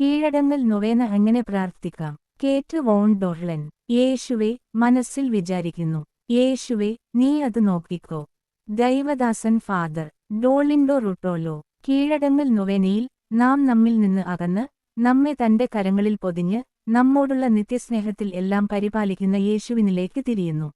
കീഴടങ്ങൽ നൊവേന അങ്ങനെ പ്രാർത്ഥിക്കാം? കേറ്റ് വോൺ ഡോർലൻ യേശുവെ മനസ്സിൽ വിചാരിക്കുന്നു. യേശുവെ നീ അത് നോക്കിക്കോ. ദൈവദാസൻ ഫാദർ ഡോളിൻഡോ റുട്ടോലോ കീഴടങ്ങൽ നൊവേനയിൽ നാം നമ്മിൽ നിന്ന് അകന്ന് നമ്മെ തന്റെ കരങ്ങളിൽ പൊതിഞ്ഞ് നമ്മോടുള്ള നിത്യസ്നേഹത്തിൽ എല്ലാം പരിപാലിക്കുന്ന യേശുവിനിലേക്ക് തിരിയുന്നു.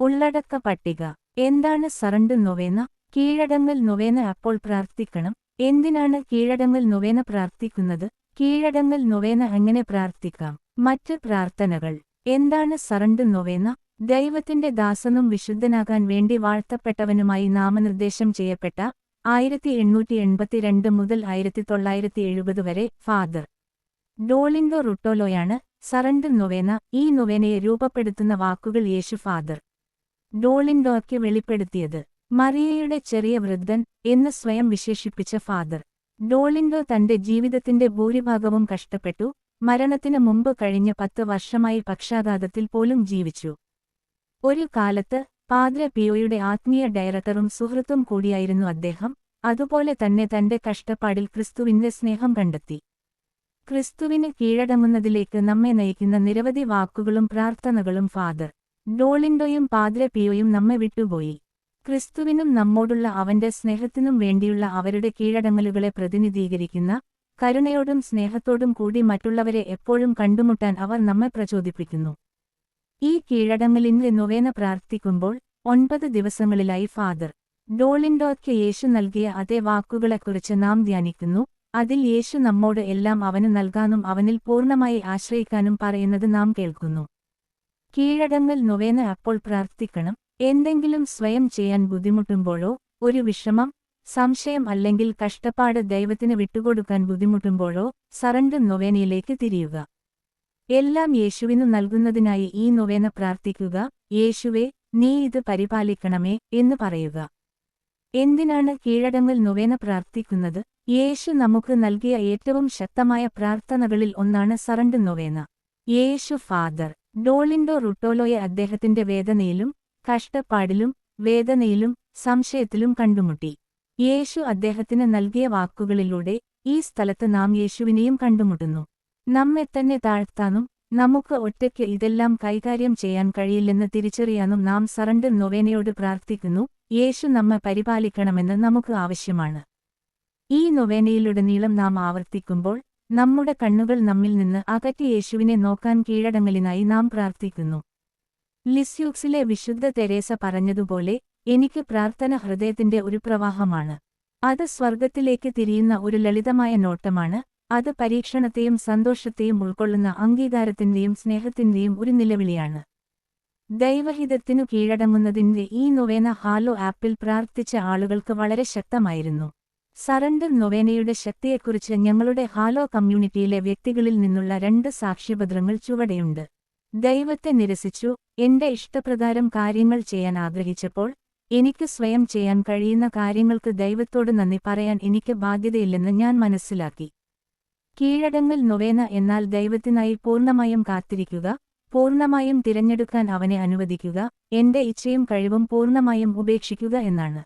ഉള്ളടക്ക പട്ടിക എന്താണ് സറണ്ട് നൊവേന? കീഴടങ്ങൽ നൊവേന അപ്പോൾ പ്രാർത്ഥിക്കണം. എന്തിനാണ് കീഴടങ്ങൽ നൊവേന പ്രാർത്ഥിക്കുന്നത്? കീഴടങ്ങൽ നൊവേന എങ്ങനെ പ്രാർത്ഥിക്കാം? മറ്റ് പ്രാർത്ഥനകൾ. എന്താണ് സറണ്ട് നൊവേന? ദൈവത്തിന്റെ ദാസനും വിശുദ്ധനാകാൻ വേണ്ടി വാഴ്ത്തപ്പെട്ടവനുമായി നാമനിർദ്ദേശം ചെയ്യപ്പെട്ട ആയിരത്തി എണ്ണൂറ്റി എൺപത്തിരണ്ട് മുതൽ ആയിരത്തി തൊള്ളായിരത്തി എഴുപത് വരെ ഫാദർ ഡോളിൻഡോ റുട്ടോലോയാണ് സറണ്ട് നൊവേന ഈ നൊവേനയെ രൂപപ്പെടുത്തുന്ന വാക്കുകൾ യേശു ഫാദർ ഡോളിൻഡോയ്ക്ക് വെളിപ്പെടുത്തിയത്. മറിയയുടെ ചെറിയ വൃദ്ധൻ എന്ന് സ്വയം വിശേഷിപ്പിച്ച ഫാദർ ഡോളിൻഡോ തന്റെ ജീവിതത്തിന്റെ ഭൂരിഭാഗവും കഷ്ടപ്പെട്ടു. മരണത്തിന് മുമ്പ് കഴിഞ്ഞ പത്ത് വർഷമായി പക്ഷാഘാതത്തിൽ പോലും ജീവിച്ചു. ഒരു കാലത്ത് പാദ്ര പിയോയുടെ ആത്മീയ ഡയറക്ടറും സുഹൃത്തും കൂടിയായിരുന്നു അദ്ദേഹം. അതുപോലെ തന്നെ തന്റെ കഷ്ടപ്പാടിൽ ക്രിസ്തുവിന്റെ സ്നേഹം കണ്ടെത്തി. ക്രിസ്തുവിന് കീഴടങ്ങുന്നതിലേക്ക് നമ്മെ നയിക്കുന്ന നിരവധി വാക്കുകളും പ്രാർത്ഥനകളും ഫാദർ. ഡോളിൻഡോയും പാദ്ര പിയോയും നമ്മെ വിട്ടുപോയി. ക്രിസ്തുവിനും നമ്മോടുള്ള അവന്റെ സ്നേഹത്തിനും വേണ്ടിയുള്ള അവരുടെ കീഴടങ്ങലുകളെ പ്രതിനിധീകരിക്കുന്ന കരുണയോടും സ്നേഹത്തോടും കൂടി മറ്റുള്ളവരെ എപ്പോഴും കണ്ടുമുട്ടാൻ അവർ നമ്മെ പ്രചോദിപ്പിക്കുന്നു. ഈ കീഴടങ്ങലിന്റെ നൊവേന പ്രാർത്ഥിക്കുമ്പോൾ ഒൻപത് ദിവസങ്ങളിലായി ഫാദർ ഡോളിൻഡോയ്ക്ക് യേശു നൽകിയ അതേ വാക്കുകളെക്കുറിച്ച് നാം ധ്യാനിക്കുന്നു. അതിൽ യേശു നമ്മോട് എല്ലാം അവന് നൽകാനും അവനിൽ പൂർണമായി ആശ്രയിക്കാനും പറയുന്നത് നാം കേൾക്കുന്നു. കീഴടങ്ങൽ നൊവേന അപ്പോൾ പ്രാർത്ഥിക്കണം. എന്തെങ്കിലും സ്വയം ചെയ്യാൻ ബുദ്ധിമുട്ടുമ്പോഴോ ഒരു വിഷമം സംശയം അല്ലെങ്കിൽ കഷ്ടപ്പാട് ദൈവത്തിന് വിട്ടുകൊടുക്കാൻ ബുദ്ധിമുട്ടുമ്പോഴോ സറണ്ട് നൊവേനയിലേക്ക് തിരിയുക. എല്ലാം യേശുവിനു നൽകുന്നതിനായി ഈ നൊവേന പ്രാർത്ഥിക്കുക യേശുവേ നീ ഇത് പരിപാലിക്കണമേ എന്ന് പറയുക. എന്തിനാണ് കീഴടങ്ങൽ നൊവേന പ്രാർത്ഥിക്കുന്നത്? യേശു നമുക്ക് നൽകിയ ഏറ്റവും ശക്തമായ പ്രാർത്ഥനകളിൽ ഒന്നാണ് സറണ്ട് നൊവേന. യേശു ഫാദർ. ഡോളിൻഡോ റുട്ടോലോയെ അദ്ദേഹത്തിന്റെ വേദനയിലും കഷ്ടപ്പാടിലും വേദനയിലും സംശയത്തിലും കണ്ടുമുട്ടി. യേശു അദ്ദേഹത്തിന് നൽകിയ വാക്കുകളിലൂടെ ഈ സ്ഥലത്ത് നാം യേശുവിനെയും കണ്ടുമുട്ടുന്നു. നമ്മെ തന്നെ താഴ്ത്താനും നമുക്ക് ഒറ്റയ്ക്ക് ഇതെല്ലാം കൈകാര്യം ചെയ്യാൻ കഴിയില്ലെന്ന് തിരിച്ചറിയാനും നാം സറണ്ടർ നൊവേനയോട് പ്രാർത്ഥിക്കുന്നു. യേശു നമ്മെ പരിപാലിക്കണമെന്ന് നമുക്ക് ആവശ്യമാണ്. ഈ നൊവേനയിലുടനീളം നാം ആവർത്തിക്കുമ്പോൾ നമ്മുടെ കണ്ണുകൾ നമ്മിൽ നിന്ന് അകറ്റി യേശുവിനെ നോക്കാൻ കീഴടങ്ങലിനായി നാം പ്രാർത്ഥിക്കുന്നു. ലിസ്യൂക്സിലെ വിശുദ്ധ തെരേസ പറഞ്ഞതുപോലെ എനിക്ക് പ്രാർത്ഥന ഹൃദയത്തിന്റെ ഒരു പ്രവാഹമാണ്. അത് സ്വർഗത്തിലേക്ക് തിരിയുന്ന ഒരു ലളിതമായ നോട്ടമാണ്. അത് പരീക്ഷണത്തെയും സന്തോഷത്തെയും ഉൾക്കൊള്ളുന്ന അംഗീകാരത്തിന്റെയും സ്നേഹത്തിന്റെയും ഒരു നിലവിളിയാണ്. ദൈവഹിതത്തിനു കീഴടങ്ങുന്നതിന്റെ ഈ നൊവേന ഹാലോ ആപ്പിൽ പ്രാർത്ഥിച്ച ആളുകൾക്ക് വളരെ ശക്തമായിരുന്നു. സറണ്ടർ നൊവേനയുടെ ശക്തിയെക്കുറിച്ച് ഞങ്ങളുടെ ഹാലോ കമ്മ്യൂണിറ്റിയിലെ വ്യക്തികളിൽ നിന്നുള്ള രണ്ട് സാക്ഷ്യപത്രങ്ങൾ ചുവടെയുണ്ട്. ദൈവത്തെ നിരസിച്ചു എന്റെ ഇഷ്ടപ്രകാരം കാര്യങ്ങൾ ചെയ്യാൻ ആഗ്രഹിച്ചപ്പോൾ എനിക്ക് സ്വയം ചെയ്യാൻ കഴിയുന്ന കാര്യങ്ങൾക്ക് ദൈവത്തോട് നന്ദി പറയാൻ എനിക്ക് ബാധ്യതയില്ലെന്ന് ഞാൻ മനസ്സിലാക്കി. കീഴടങ്ങൽ നൊവേന എന്നാൽ ദൈവത്തിനായി പൂർണമായും കാത്തിരിക്കുക പൂർണമായും തിരഞ്ഞെടുക്കാൻ അവനെ അനുവദിക്കുക എന്റെ ഇച്ഛയും കഴിവും പൂർണമായും ഉപേക്ഷിക്കുക എന്നാണ്.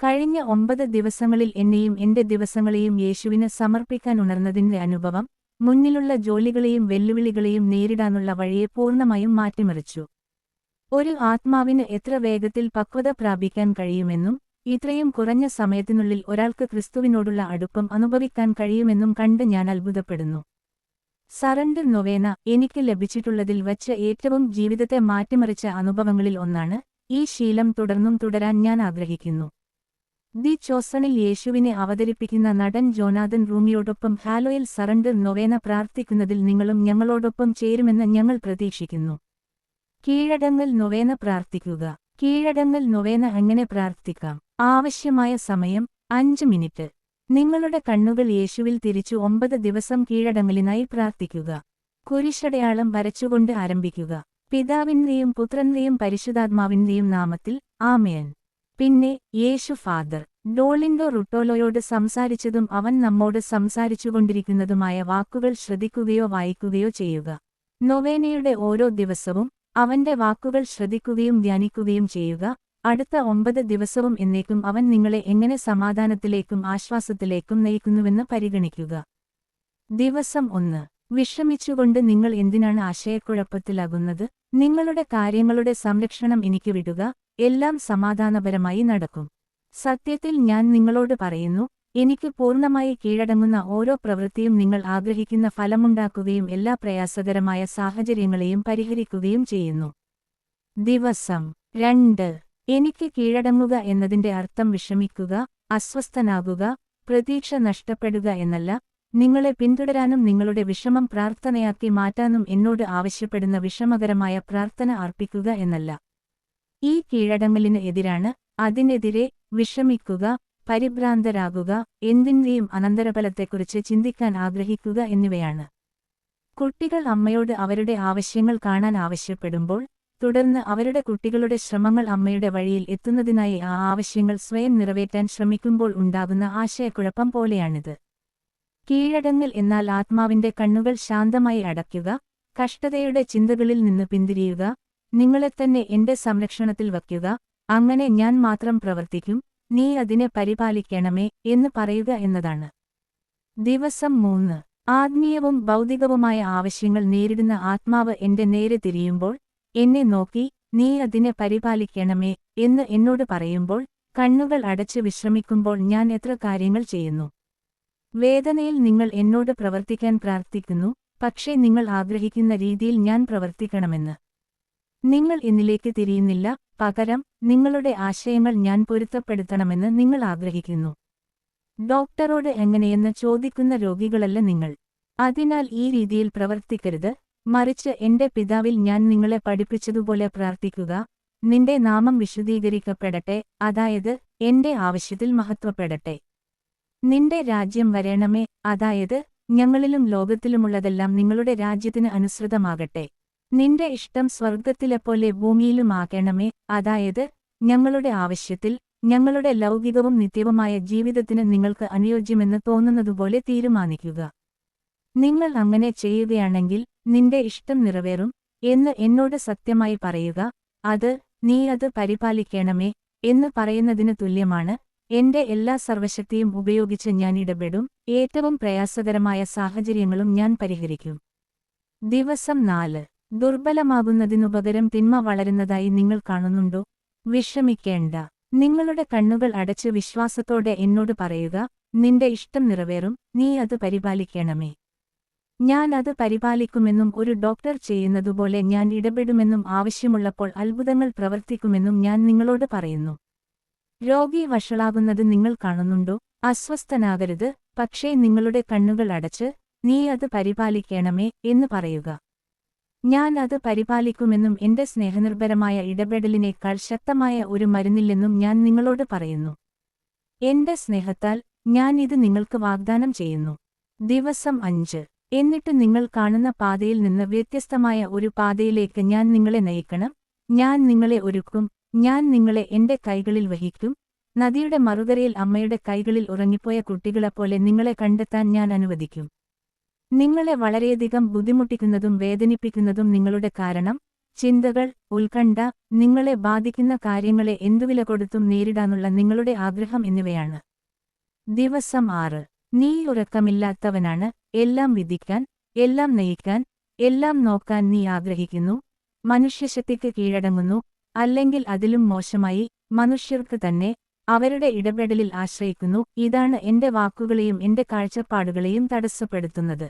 കഴിഞ്ഞ ഒമ്പത് ദിവസങ്ങളിൽ എന്നെയും എന്റെ ദിവസങ്ങളെയും യേശുവിന് സമർപ്പിക്കാൻ ഉണർന്നതിന്റെ അനുഭവം മുന്നിലുള്ള ജോലികളെയും വെല്ലുവിളികളെയും നേരിടാനുള്ള വഴിയെ പൂർണമായും മാറ്റിമറിച്ചു. ഒരു ആത്മാവിന് എത്ര വേഗത്തിൽ പക്വത പ്രാപിക്കാൻ കഴിയുമെന്നും ഇത്രയും കുറഞ്ഞ സമയത്തിനുള്ളിൽ ഒരാൾക്ക് ക്രിസ്തുവിനോടുള്ള അടുപ്പം അനുഭവിക്കാൻ കഴിയുമെന്നും കണ്ട് ഞാൻ അത്ഭുതപ്പെടുന്നു. സറണ്ടർ നൊവേന എനിക്ക് ലഭിച്ചിട്ടുള്ളതിൽ വച്ച് ഏറ്റവും ജീവിതത്തെ മാറ്റിമറിച്ച അനുഭവങ്ങളിൽ ഒന്നാണ് ഈ ശീലം തുടർന്നും തുടരാൻ ഞാൻ ആഗ്രഹിക്കുന്നു. ദി ചോസണിൽ യേശുവിനെ അവതരിപ്പിക്കുന്ന നടൻ ജോനാഥൻ റൂമിയോടൊപ്പം ഹാലോയിൽ സറണ്ടർ നൊവേന പ്രാർത്ഥിക്കുന്നതിൽ നിങ്ങളും ഞങ്ങളോടൊപ്പം ചേരുമെന്ന് ഞങ്ങൾ പ്രതീക്ഷിക്കുന്നു. കീഴടങ്ങൽ നൊവേന പ്രാർത്ഥിക്കുക. കീഴടങ്ങൽ നൊവേന എങ്ങനെ പ്രാർത്ഥിക്കാം. ആവശ്യമായ സമയം അഞ്ച് മിനിറ്റ്. നിങ്ങളുടെ കണ്ണുകൾ യേശുവിൽ തിരിച്ചു ഒമ്പത് ദിവസം കീഴടങ്ങലിനായി പ്രാർത്ഥിക്കുക. കുരിശടയാളം വരച്ചുകൊണ്ട് ആരംഭിക്കുക. പിതാവിന്റെയും പുത്രന്റെയും പരിശുദ്ധാത്മാവിന്റെയും നാമത്തിൽ ആമയൻ പിന്നെ യേശു ഫാദർ ഡോളിൻഡോ റുട്ടോലോയോട് സംസാരിച്ചതും അവൻ നമ്മോട് സംസാരിച്ചുകൊണ്ടിരിക്കുന്നതുമായ വാക്കുകൾ ശ്രദ്ധിക്കുകയോ വായിക്കുകയോ ചെയ്യുക. നൊവേനയുടെ ഓരോ ദിവസവും അവന്റെ വാക്കുകൾ ശ്രദ്ധിക്കുകയും ധ്യാനിക്കുകയും ചെയ്യുക. അടുത്ത ഒമ്പത് ദിവസവും എന്നേക്കും അവൻ നിങ്ങളെ എങ്ങനെ സമാധാനത്തിലേക്കും ആശ്വാസത്തിലേക്കും നയിക്കുന്നുവെന്ന് പരിഗണിക്കുക. ദിവസം ഒന്ന്. വിഷമിച്ചുകൊണ്ട് നിങ്ങൾ എന്തിനാണ് ആശയക്കുഴപ്പത്തിലാകുന്നത്? നിങ്ങളുടെ കാര്യങ്ങളുടെ സംരക്ഷണം എനിക്ക് വിടുക. എല്ലാം സമാധാനപരമായി നടക്കും. സത്യത്തിൽ ഞാൻ നിങ്ങളോട് പറയുന്നു എനിക്ക് പൂർണമായി കീഴടങ്ങുന്ന ഓരോ പ്രവൃത്തിയും നിങ്ങൾ ആഗ്രഹിക്കുന്ന ഫലമുണ്ടാക്കുകയും എല്ലാ പ്രയാസകരമായ സാഹചര്യങ്ങളെയും പരിഹരിക്കുകയും ചെയ്യുന്നു. ദിവസം. രണ്ട്. എനിക്ക് കീഴടങ്ങുക എന്നതിന്റെ അർത്ഥം വിഷമിക്കുക അസ്വസ്ഥനാകുക പ്രതീക്ഷ നഷ്ടപ്പെടുക എന്നല്ല നിങ്ങളെ പിന്തുടരാനും നിങ്ങളുടെ വിഷമം പ്രാർത്ഥനയാക്കി മാറ്റാനും എന്നോട് ആവശ്യപ്പെടുന്ന വിഷമകരമായ പ്രാർത്ഥന അർപ്പിക്കുക എന്നല്ല. ഈ കീഴടങ്ങലിന് എതിരാണ് അതിനെതിരെ വിഷമിക്കുക പരിഭ്രാന്തരാകുക എന്തിന്റെയും അനന്തരഫലത്തെക്കുറിച്ച് ചിന്തിക്കാൻ ആഗ്രഹിക്കുക എന്നിവയാണ്. കുട്ടികൾ അമ്മയോട് അവരുടെ ആവശ്യങ്ങൾ കാണാൻ ആവശ്യപ്പെടുമ്പോൾ തുടർന്ന് അവരുടെ കുട്ടികളുടെ ശ്രമങ്ങൾ അമ്മയുടെ വഴിയിൽ എത്തുന്നതിനായി ആ ആവശ്യങ്ങൾ സ്വയം നിറവേറ്റാൻ ശ്രമിക്കുമ്പോൾ ഉണ്ടാകുന്ന ആശയക്കുഴപ്പം പോലെയാണിത്. കീഴടങ്ങൽ എന്നാൽ ആത്മാവിന്റെ കണ്ണുകൾ ശാന്തമായി അടയ്ക്കുക കഷ്ടതയുടെ ചിന്തകളിൽ നിന്ന് പിന്തിരിയുക നിങ്ങളെത്തന്നെ എന്റെ സംരക്ഷണത്തിൽ വയ്ക്കുക. അങ്ങനെ ഞാൻ മാത്രം പ്രവർത്തിക്കും. നീ അതിനെ പരിപാലിക്കണമേ എന്ന് പറയുക എന്നതാണ്. ദിവസം മൂന്ന്. ആത്മീയവും ഭൗതികവുമായ ആവശ്യങ്ങൾ നേരിടുന്ന ആത്മാവ് എന്റെ നേരെ തിരിയുമ്പോൾ എന്നെ നോക്കി നീ അതിനെ പരിപാലിക്കണമേ എന്ന് എന്നോട് പറയുമ്പോൾ കണ്ണുകൾ അടച്ച് വിശ്രമിക്കുമ്പോൾ ഞാൻ എത്ര കാര്യങ്ങൾ ചെയ്യുന്നു. വേദനയിൽ നിങ്ങൾ എന്നോട് പ്രവർത്തിക്കാൻ പ്രാർത്ഥിക്കുന്നു. പക്ഷേ നിങ്ങൾ ആഗ്രഹിക്കുന്ന രീതിയിൽ ഞാൻ പ്രവർത്തിക്കണമെന്ന്. നിങ്ങൾ എന്നിലേക്ക് തിരിയുന്നില്ല പകരം നിങ്ങളുടെ ആശയങ്ങൾ ഞാൻ പൊരുത്തപ്പെടുത്തണമെന്ന് നിങ്ങൾ ആഗ്രഹിക്കുന്നു. ഡോക്ടറോട് എങ്ങനെയെന്ന് ചോദിക്കുന്ന രോഗികളല്ല നിങ്ങൾ. അതിനാൽ ഈ രീതിയിൽ പ്രവർത്തിക്കരുത്. മറിച്ച് എന്റെ പിതാവിൽ ഞാൻ നിങ്ങളെ പഠിപ്പിച്ചതുപോലെ പ്രാർത്ഥിക്കുക. നിന്റെ നാമം വിശുദ്ധീകരിക്കപ്പെടട്ടെ അതായത് എന്റെ ആവശ്യത്തിൽ മഹത്വപ്പെടട്ടെ. നിന്റെ രാജ്യം വരേണമേ അതായത് ഞങ്ങളിലും ലോകത്തിലുമുള്ളതെല്ലാം നിങ്ങളുടെ രാജ്യത്തിന് അനുസൃതമാകട്ടെ. നിന്റെ ഇഷ്ടം സ്വർഗത്തിലെപ്പോലെ ഭൂമിയിലുമാകണമേ. അതായത് ഞങ്ങളുടെ ആവശ്യത്തിൽ ഞങ്ങളുടെ ലൗകികവും നിത്യവുമായ ജീവിതത്തിന് നിങ്ങൾക്ക് അനുയോജ്യമെന്ന് തോന്നുന്നതുപോലെ തീരുമാനിക്കുക. നിങ്ങൾ അങ്ങനെ ചെയ്യുകയാണെങ്കിൽ നിന്റെ ഇഷ്ടം നിറവേറും എന്ന് എന്നോട് സത്യമായി പറയുക. അത് നീ അത് പരിപാലിക്കണമേ എന്ന് പറയുന്നതിന് തുല്യമാണ്. എന്റെ എല്ലാ സർവശക്തിയും ഉപയോഗിച്ച് ഞാൻ ഇടപെടും. ഏറ്റവും പ്രയാസകരമായ സാഹചര്യങ്ങളും ഞാൻ പരിഹരിക്കും. ദിവസം നാല്. ദുർബലമാകുന്നതിനുപകരം തിന്മ വളരുന്നതായി നിങ്ങൾ കാണുന്നുണ്ടോ? വിഷമിക്കേണ്ട. നിങ്ങളുടെ കണ്ണുകൾ അടച്ച് വിശ്വാസത്തോടെ എന്നോട് പറയുക നിന്റെ ഇഷ്ടം നിറവേറും നീ അത് പരിപാലിക്കണമേ. ഞാൻ അത് പരിപാലിക്കുമെന്നും ഒരു ഡോക്ടർ ചെയ്യുന്നതുപോലെ ഞാൻ ഇടപെടുമെന്നും ആവശ്യമുള്ളപ്പോൾ അത്ഭുതങ്ങൾ പ്രവർത്തിക്കുമെന്നും ഞാൻ നിങ്ങളോട് പറയുന്നു. രോഗി വഷളാകുന്നത് നിങ്ങൾ കാണുന്നുണ്ടോ? അസ്വസ്ഥനാകരുത് പക്ഷേ നിങ്ങളുടെ കണ്ണുകൾ അടച്ച് നീ അത് പരിപാലിക്കണമേ എന്ന് പറയുക. ഞാൻ അത് പരിപാലിക്കുമെന്നും എന്റെ സ്നേഹനിർഭരമായ ഇടപെടലിനേക്കാൾ ശക്തമായ ഒരു മരുന്നില്ലെന്നും ഞാൻ നിങ്ങളോട് പറയുന്നു. എന്റെ സ്നേഹത്താൽ ഞാൻ ഇത് നിങ്ങൾക്ക് വാഗ്ദാനം ചെയ്യുന്നു. ദിവസം അഞ്ച്. എന്നിട്ട് നിങ്ങൾ കാണുന്ന പാതയിൽ നിന്ന് വ്യത്യസ്തമായ ഒരു പാതയിലേക്ക് ഞാൻ നിങ്ങളെ നയിക്കണം. ഞാൻ നിങ്ങളെ ഒരുക്കും. ഞാൻ നിങ്ങളെ എന്റെ കൈകളിൽ വഹിക്കും. നദിയുടെ മറുകരയിൽ അമ്മയുടെ കൈകളിൽ ഉറങ്ങിപ്പോയ കുട്ടികളെപ്പോലെ നിങ്ങളെ കണ്ടെത്താൻ ഞാൻ അനുവദിക്കും. നിങ്ങളെ വളരെയധികം ബുദ്ധിമുട്ടിക്കുന്നതും വേദനിപ്പിക്കുന്നതും നിങ്ങളുടെ കാരണം ചിന്തകൾ ഉത്കണ്ഠ നിങ്ങളെ ബാധിക്കുന്ന കാര്യങ്ങളെ എന്തുവില കൊടുത്തും നേരിടാനുള്ള നിങ്ങളുടെ ആഗ്രഹം എന്നിവയാണ്. ദിവസം ആറ്. നീ ഉറക്കമില്ലാത്തവനാണ്. എല്ലാം വിധിക്കാൻ എല്ലാം നയിക്കാൻ എല്ലാം നോക്കാൻ നീ ആഗ്രഹിക്കുന്നു. മനുഷ്യശക്തിക്ക് കീഴടങ്ങുന്നു. അല്ലെങ്കിൽ അതിലും മോശമായി മനുഷ്യർക്ക് തന്നെ അവരുടെ ഇടപെടലിൽ ആശ്രയിക്കുന്നു. ഇതാണ് എന്റെ വാക്കുകളെയും എന്റെ കാഴ്ചപ്പാടുകളെയും തടസ്സപ്പെടുത്തുന്നത്.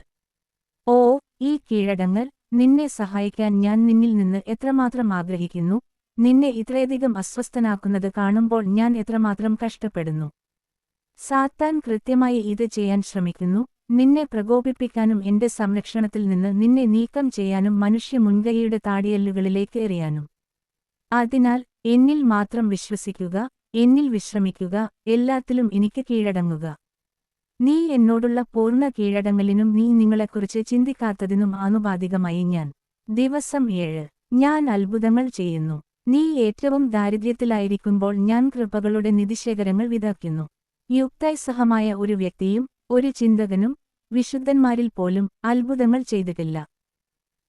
ഓ ഈ കീഴടങ്ങൾ നിന്നെ സഹായിക്കാൻ ഞാൻ നിന്നിൽ നിന്ന് എത്രമാത്രം ആഗ്രഹിക്കുന്നു? നിന്നെ ഇത്രയധികം അസ്വസ്ഥനാക്കുന്നത് കാണുമ്പോൾ ഞാൻ എത്രമാത്രം കഷ്ടപ്പെടുന്നു? സാത്താൻ കൃത്യമായി ഇത് ചെയ്യാൻ ശ്രമിക്കുന്നു. നിന്നെ പ്രകോപിപ്പിക്കാനും എന്റെ സംരക്ഷണത്തിൽ നിന്ന് നിന്നെ നീക്കം ചെയ്യാനും മനുഷ്യ മുൻകൈയുടെ താടിയല്ലുകളിലേക്ക് എറിയാനും. അതിനാൽ എന്നിൽ മാത്രം വിശ്വസിക്കുക എന്നിൽ വിശ്രമിക്കുക എല്ലാത്തിലും എനിക്ക് കീഴടങ്ങുക. നീ എന്നോടുള്ള പൂർണ കീഴടങ്ങലിനും നീ നിങ്ങളെക്കുറിച്ച് ചിന്തിക്കാത്തതിനും ആനുപാതികമായി ഞാൻ. ദിവസം ഏഴ്. ഞാൻ അത്ഭുതങ്ങൾ ചെയ്യുന്നു. നീ ഏറ്റവും ദാരിദ്ര്യത്തിലായിരിക്കുമ്പോൾ ഞാൻ കൃപകളുടെ നിധിശേഖരങ്ങൾ വിതയ്ക്കുന്നു. യുക്തൈസഹമായ ഒരു വ്യക്തിയും ഒരു ചിന്തകനും വിശുദ്ധന്മാരിൽ പോലും അത്ഭുതങ്ങൾ ചെയ്തിട്ടില്ല.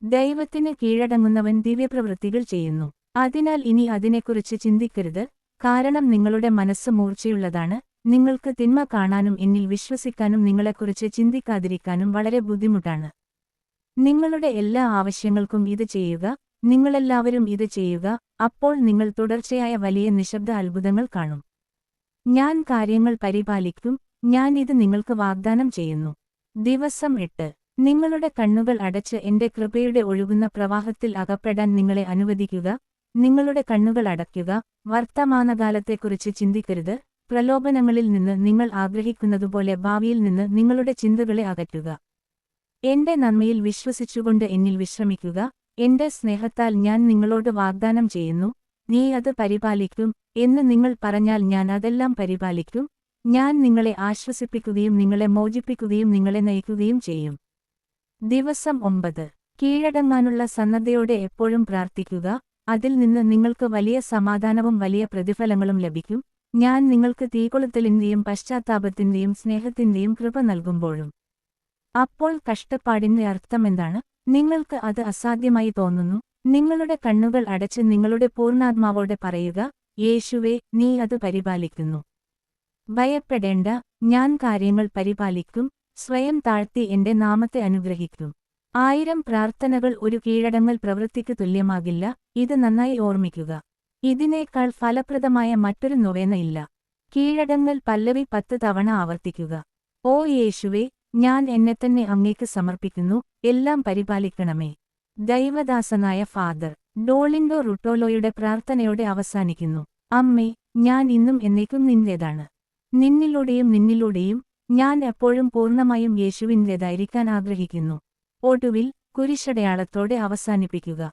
ദൈവത്തിന് കീഴടങ്ങുന്നവൻ ദിവ്യപ്രവൃത്തികൾ ചെയ്യുന്നു. അതിനാൽ ഇനി അതിനെക്കുറിച്ച് ചിന്തിക്കരുത്. കാരണം നിങ്ങളുടെ മനസ്സ് മൂർച്ചയുള്ളതാണ്. നിങ്ങൾക്ക് തിന്മ കാണാനും എന്നിൽ വിശ്വസിക്കാനും നിങ്ങളെക്കുറിച്ച് ചിന്തിക്കാതിരിക്കാനും വളരെ ബുദ്ധിമുട്ടാണ്. നിങ്ങളുടെ എല്ലാ ആവശ്യങ്ങൾക്കും ഇത് ചെയ്യുക നിങ്ങളെല്ലാവരും ഇത് ചെയ്യുക അപ്പോൾ നിങ്ങൾ തുടർച്ചയായ വലിയ നിശബ്ദ അത്ഭുതങ്ങൾ കാണും. ഞാൻ കാര്യങ്ങൾ പരിപാലിക്കും ഞാൻ ഇത് നിങ്ങൾക്ക് വാഗ്ദാനം ചെയ്യുന്നു. ദിവസം എട്ട്. നിങ്ങളുടെ കണ്ണുകൾ അടച്ച് എന്റെ കൃപയുടെ ഒഴുകുന്ന പ്രവാഹത്തിൽ അകപ്പെടാൻ നിങ്ങളെ അനുവദിക്കുക നിങ്ങളുടെ കണ്ണുകൾ അടയ്ക്കുക വർത്തമാനകാലത്തെക്കുറിച്ച് ചിന്തിക്കരുത് പ്രലോഭനങ്ങളിൽ നിന്ന് നിങ്ങൾ ആഗ്രഹിക്കുന്നതുപോലെ ഭാവിയിൽ നിന്ന് നിങ്ങളുടെ ചിന്തകളെ അകറ്റുക. എന്റെ നന്മയിൽ വിശ്വസിച്ചുകൊണ്ട് എന്നിൽ വിശ്രമിക്കുക. എന്റെ സ്നേഹത്താൽ ഞാൻ നിങ്ങളോട് വാഗ്ദാനം ചെയ്യുന്നു. നീ അത് പരിപാലിക്കും എന്ന് നിങ്ങൾ പറഞ്ഞാൽ ഞാൻ അതെല്ലാം പരിപാലിക്കും. ഞാൻ നിങ്ങളെ ആശ്വസിപ്പിക്കുകയും നിങ്ങളെ മോചിപ്പിക്കുകയും നിങ്ങളെ നയിക്കുകയും ചെയ്യും. ദിവസം ഒമ്പത്. കീഴടങ്ങാനുള്ള സന്നദ്ധയോടെ എപ്പോഴും പ്രാർത്ഥിക്കുക. അതിൽ നിന്ന് നിങ്ങൾക്ക് വലിയ സമാധാനവും വലിയ പ്രതിഫലങ്ങളും ലഭിക്കും. ഞാൻ നിങ്ങൾക്ക് തീകൊളുത്തലിന്റെയും പശ്ചാത്താപത്തിന്റെയും സ്നേഹത്തിന്റെയും കൃപ നൽകുമ്പോഴും. അപ്പോൾ കഷ്ടപ്പാടിന്റെ അർത്ഥമെന്താണ് നിങ്ങൾക്ക് അത് അസാധ്യമായി തോന്നുന്നു. നിങ്ങളുടെ കണ്ണുകൾ അടച്ച് നിങ്ങളുടെ പൂർണാത്മാവോടെ പറയുക യേശുവേ നീ അത് പരിപാലിക്കുന്നു. ഭയപ്പെടേണ്ട ഞാൻ കാര്യങ്ങൾ പരിപാലിക്കും സ്വയം താഴ്ത്തി എന്റെ നാമത്തെ അനുഗ്രഹിക്കും. ആയിരം പ്രാർത്ഥനകൾ ഒരു കീഴടങ്ങൽ പ്രവൃത്തിക്ക് തുല്യമാകില്ല ഇത് നന്നായി ഓർമ്മിക്കുക. ഇതിനേക്കാൾ ഫലപ്രദമായ മറ്റൊരു നൊവേന ഇല്ല. കീഴടങ്ങൽ പല്ലവി പത്ത് തവണ ആവർത്തിക്കുക. ഓ യേശുവേ ഞാൻ എന്നെ തന്നെ അങ്ങേക്ക് സമർപ്പിക്കുന്നു എല്ലാം പരിപാലിക്കണമേ. ദൈവദാസനായ ഫാദർ ഡോളിൻഡോ റുട്ടോലോയുടെ പ്രാർത്ഥനയോടെ അവസാനിക്കുന്നു. അമ്മേ ഞാൻ ഇന്നും എന്നേക്കും നിന്റേതാണ്. നിന്നിലൂടെയും നിന്നിലൂടെയും ഞാൻ എപ്പോഴും പൂർണമായും യേശുവിന്റേതായിരിക്കാൻ ആഗ്രഹിക്കുന്നു. ഒടുവിൽ കുരിശടയാളത്തോടെ അവസാനിപ്പിക്കുക.